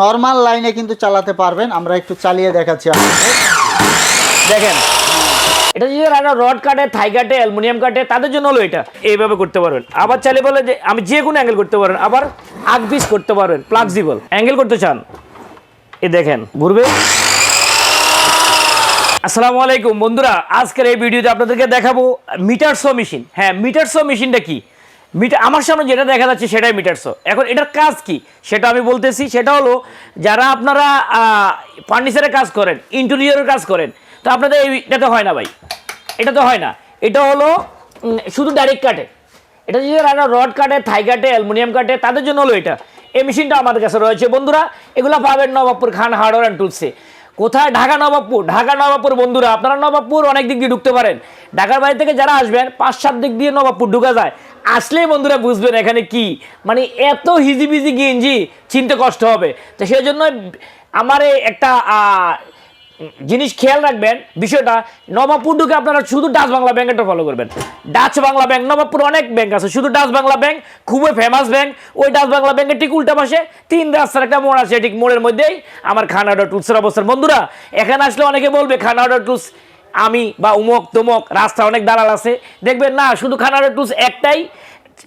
Normal লাইনে কিন্তু চালাতে পারবেন। আমরা একটু চালিয়ে দেখাচ্ছি দেখেন। এটা যদি রড থাই অ্যালুমিনিয়াম কাটে তাদের জন্য হলো এটা। এইভাবে করতে পারবেন। আবার বলে যে, আমি যে কোনো অ্যাঙ্গেল করতে পারবেন আবার করতে পারবেন। অ্যাঙ্গেল করতে চান। এ দেখেন আসসালামু আলাইকুম। বন্ধুরা, আজকের এই ভিডিওতে আপনাদেরকে দেখাবো মিটার সো মেশিন হ্যাঁ মিটার সো মেশিনটা কি? মিটার, আমার সামনে যেটা দেখা যাচ্ছে সেটাই মিটার সো এখন এটার কাজ কি? সেটা আমি বলতেছি, সেটা হলো যারা আপনারা ফার্নিচারের কাজ করেন, ইন্টেরিয়রের কাজ করেন, তো আপনাদের এটা তো হয় না ভাই। এটা তো হয় না। এটা হলো শুধু ডাইরেক্ট কাটে এটা যদি একটা রড কাটে থাই কাটে অ্যালুমিনিয়াম কাটে তাদের জন্য হলো এটা। এই মেশিনটা আমাদের কাছে রয়েছে। বন্ধুরা, এগুলো পাবেন নবাবপুর খান হার্ডওয়ার অ্যান্ড টুলসে। কোথায়? ঢাকা, নবাবপুর। ঢাকা, নবাবপুর, বন্ধুরা, আপনারা নবাবপুর অনেক দিক দিয়ে ঢুকতে পারেন। ঢাকার বাড়ি থেকে যারা আসবেন, পাঁচ, সাত দিক দিয়ে নবাবপুর ঢুকা যায়। আসলেই বন্ধুরা বুঝবেন এখানে কি। মানে এত হিজিবিজি গেঞ্জি, চিনতে কষ্ট হবে। তো সেই জন্য আমার একটা জিনিস খেয়াল রাখবেন, বিষয়টা নবাবপুর আপনারা শুধু ডাচ বাংলা ব্যাংকটা ফলো করবেন। ডাচ বাংলা ব্যাংক, নবাবপুর অনেক ব্যাংক আছে, শুধু ডাচ বাংলা ব্যাংক, খুবই ফেমাস ব্যাংক। ওই ডাচ বাংলা ব্যাংকের ঠিক উল্টা পাশে তিন রাস্তার একটা মোড় আছে, ঠিক মোড়ের মধ্যেই আমার খানাডা টুলসের অবস্থান। বন্ধুরা, এখানে আসলে অনেকে বলবে খানাডা টুলস আমি বা উমক তমক রাস্তা অনেক দালাল আছে। দেখবেন না, শুধু খানাডা টুলস একটাই।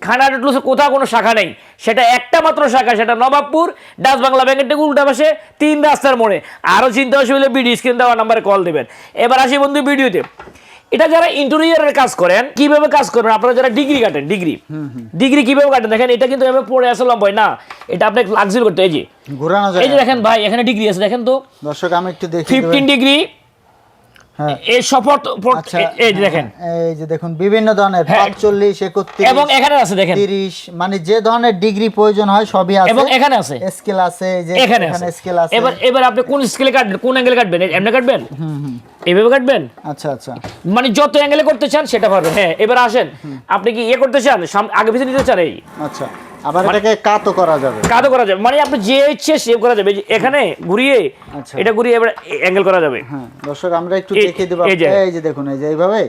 খানাডা টুলসের কোথাও কোনো শাখা নেই। সেটা একটা মাত্র শাখা সেটা নবাবপুর ডাচ বাংলা ব্যাংকের থেকে উল্টা পাশে তিন রাস্তার মোড়ে। আরও চিন্তা অসুবিধা বিডি স্ক্রিন দেওয়া নাম্বারে কল দেবেন। এবার আসি বন্ধু ভিডিওতে। এটা যারা ইন্টেরিয়রের কাজ করেন কীভাবে কাজ করবেন আপনারা যারা ডিগ্রি কাটেন ডিগ্রি ডিগ্রি কীভাবে কাটেন? দেখেন এটা কিন্তু এভাবে পড়ে আসে লম্বাই না। এটা আপনাকে লাক্সারি করতে এই যে। ঘোরানো যায় এই যে দেখেন ভাই এখানে ডিগ্রি আছে। দেখেন তো দর্শক আমি একটু দেখি ফিফটিন ডিগ্রি এই সপোর্ট আচ্ছা এই যে দেখেন। এই যে দেখুন বিভিন্ন ধরনের হ্যাঁ। পাঁচচল্লিশ একত্রিশ এবং এখানে আছে দেখেন। তিরিশ মানে যে ধরনের ডিগ্রি প্রয়োজন হয় সবই আছে। এবং এখানে আছে। স্কেল আছে এই যে এখানে স্কেল আছে। এবার এবার আপনি কোন স্কেলে কাটবেন কোন অ্যাঙ্গেলে কাটবেন? এমনি কাটবেন? এইভাবে কাটবেন? আচ্ছা আচ্ছা। মানে যত অ্যাঙ্গেলে করতে চান সেটা পারবেন। হ্যাঁ এবার আসেন। আপনি কি ইয়ে করতে চান? আগে পিছনে নিতে চান এই? আচ্ছা। আবার এটাকে কাতও করা যাবে। কাদও করা যাবে। মানে আপনি যে ইচ্ছে সে করা যাবে। এখানে ঘুরিয়ে আচ্ছা। এটা ঘুরিয়ে এবার অ্যাঙ্গেল করা যাবে। হ্যাঁ দর্শক আমরা একটু দেখিয়ে দেবো। এই যে। দেখুন এই যে এইভাবে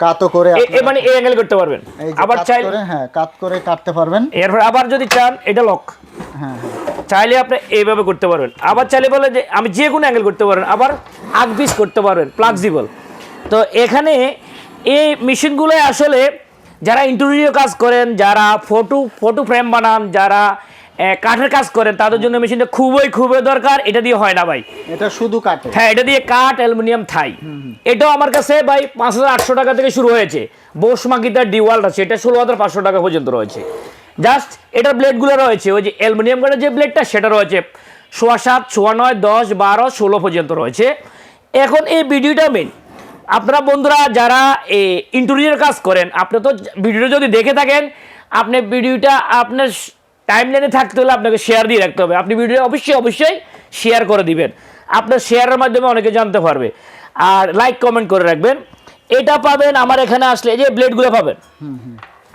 কাতও করে এ- এ মানে এই অ্যাঙ্গেল করতে পারবেন। আবার চাই হ্যাঁ কাত করে কাটতে পারবেন। এরপর আবার যদি চান এটা লক হ্যাঁ হ্যাঁ। চাইলে আপনি এইভাবে করতে পারবেন। আবার চাইলে বলে যে আমি যে কোনো অ্যাঙ্গেল করতে পারেন। আবার আগ পিস করতে পারবেন ফ্লাক্সিবল তো এখানে এই মেশিনগুলো আসলে যারা ইন্টেরিয়র কাজ করেন যারা ফটো ফটো ফ্রেম বানান যারা কাঠের কাজ করেন তাদের জন্য মেশিনটা খুবই খুবই দরকার। এটা দিয়ে হয় না ভাই। এটা শুধু কাঠ? হ্যাঁ এটা দিয়ে কাঠ অ্যালুমিনিয়াম থাই। এটাও আমার কাছে ভাই পাঁচ হাজার আটশো টাকা থেকে শুরু হয়েছে। বোসমাকিতার ডিওয়াল আছে এটা ষোলো হাজার পাঁচশো টাকা পর্যন্ত রয়েছে। জাস্ট এটার ব্লেডগুলো রয়েছে ওই যে অ্যালুমিনিয়াম কাঠের যে ব্লেডটা সেটা রয়েছে সোয়া সাত সোয়া নয় দশ বারো ষোলো পর্যন্ত রয়েছে। এখন এই ভিডিওটা মেন আপনারা বন্ধুরা যারা ইন্টেরিয়র কাজ করেন আপনি তো ভিডিওটা যদি দেখে থাকেন আপনি ভিডিওটা আপনার টাইম লাইনে থাকতে হলে আপনাকে শেয়ার দিয়ে রাখতে হবে। আপনি ভিডিও অবশ্যই অবশ্যই শেয়ার করে দিবেন। আপনার শেয়ারের মাধ্যমে অনেকে জানতে পারবে। আর লাইক কমেন্ট করে রাখবেন। এটা পাবেন আমার এখানে আসলে এই যে ব্লেডগুলো পাবেন।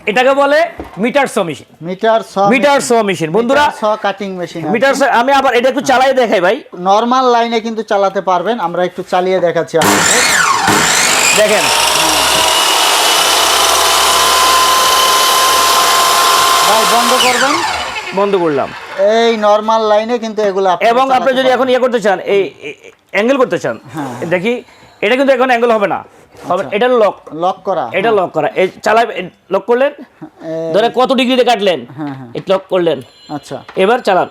এটাকে বলে meter saw machine meter saw meter saw machine বন্ধুরা saw cutting machine miter so আমি আবার এটা একটু চালাই দেখাই ভাই। নর্মাল লাইনে কিন্তু চালাতে পারবেন আমরা একটু চালিয়ে দেখাচ্ছি আপনাদের। দেখেন। ভাই বন্ধ করবেন? বন্ধ করলাম। এই নর্মাল লাইনে কিন্তু এগুলো এবং আপনি যদি এখন ইয়ে করতে চান এই অ্যাঙ্গেল করতে চান হ্যাঁ। দেখি এটা কিন্তু এখন অ্যাঙ্গেল হবে না। হবে এটা লক লক করা। এটা লক করা। এই চালাই লক করলেন? ধরে কত ডিগ্রিতে কাটলেন? হ্যাঁ, হ্যাঁ। এটা লক করলেন। আচ্ছা। এবার চালান।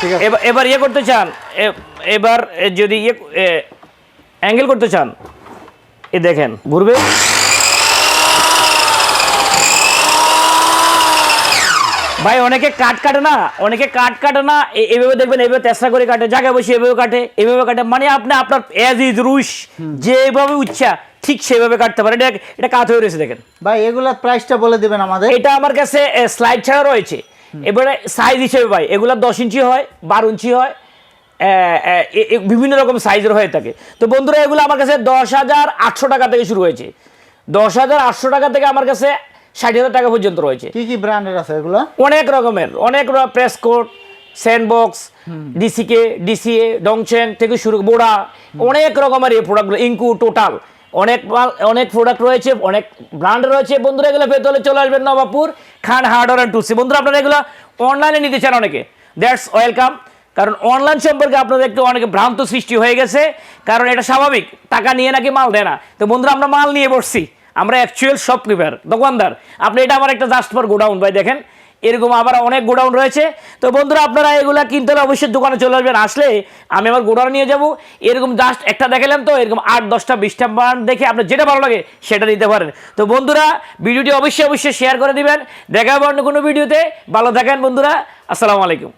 ঠিক আছে। এবার এবার ইয়ে করতে চান এবার যদি ইয়ে অ্যাঙ্গেল করতে চান এ দেখেন ঘুরবে। ভাই অনেকে কাট কাটে না অনেকে কাট কাটে না এভাবে দেখবেন এভাবে তেসরা করে কাটে জায়গায় বসে এভাবে কাটে এভাবে কাটে। মানে আপনি আপনার অ্যাজ ইজ রুশ যেভাবে ইচ্ছা ঠিক সেভাবে কাটতে পারে এটা এটা কাত হয়ে রয়েছে দেখেন। ভাই এগুলার প্রাইসটা বলে দিবেন আমাদের। এটা আমার কাছে স্লাইড ছাড়া রয়েছে। এবারে সাইজ হিসেবে ভাই এগুলো দশ ইঞ্চি হয় বারো ইঞ্চি হয় বিভিন্ন রকম সাইজের হয়ে থাকে। তো বন্ধুরা এগুলো আমার কাছে দশ হাজার আটশো টাকা থেকে শুরু হয়েছে। দশ হাজার আটশো টাকা থেকে আমার কাছে ষাট হাজার টাকা পর্যন্ত রয়েছে। কি কি ব্র্যান্ডের আছে এগুলো? অনেক রকমের অনেক প্রেস কোড স্যান্ডবক্স ডিসিকে ডিসিএ ডংচেং থেকে শুরু বোড়া অনেক রকমের এই প্রোডাক্টগুলো ইঙ্কু টোটাল অনেক অনেক প্রোডাক্ট রয়েছে অনেক ব্র্যান্ড রয়েছে। বন্ধুরা এগুলো পেতে হলে চলে আসবেন নবাবপুর খান হার্ডওয়ার অ্যান্ড টুলসি। বন্ধুরা আপনারা এগুলো অনলাইনে নিতে চান অনেকে দ্যাটস ওয়েলকাম কারণ অনলাইন সম্পর্কে আপনাদের একটু অনেক ভ্রান্ত সৃষ্টি হয়ে গেছে, কারণ এটা স্বাভাবিক, টাকা নিয়ে নাকি মাল দেয় না। তো বন্ধুরা, আমরা মাল নিয়ে বসছি। আমরা অ্যাকচুয়াল শপকিপার দোকানদার। আপনি এটা আমার একটা জাস্ট ফর গোডাউন ভাই দেখেন। এরকম আবার অনেক গোডাউন রয়েছে। তো বন্ধুরা, আপনারা এগুলা কিনতে হলে অবশ্যই দোকানে চলে আসবেন। আসলে আমি আমার গোডাউন নিয়ে যাব। এরকম জাস্ট একটা দেখালাম তো, এরকম আট, দশটা, বিশটা ব্র্যান্ড দেখে আপনার যেটা ভালো লাগে সেটা নিতে পারেন। তো বন্ধুরা, ভিডিওটি অবশ্যই অবশ্যই শেয়ার করে দিবেন। দেখা হবে অন্য কোনো ভিডিওতে। ভালো থাকেন বন্ধুরা। আসসালামু আলাইকুম।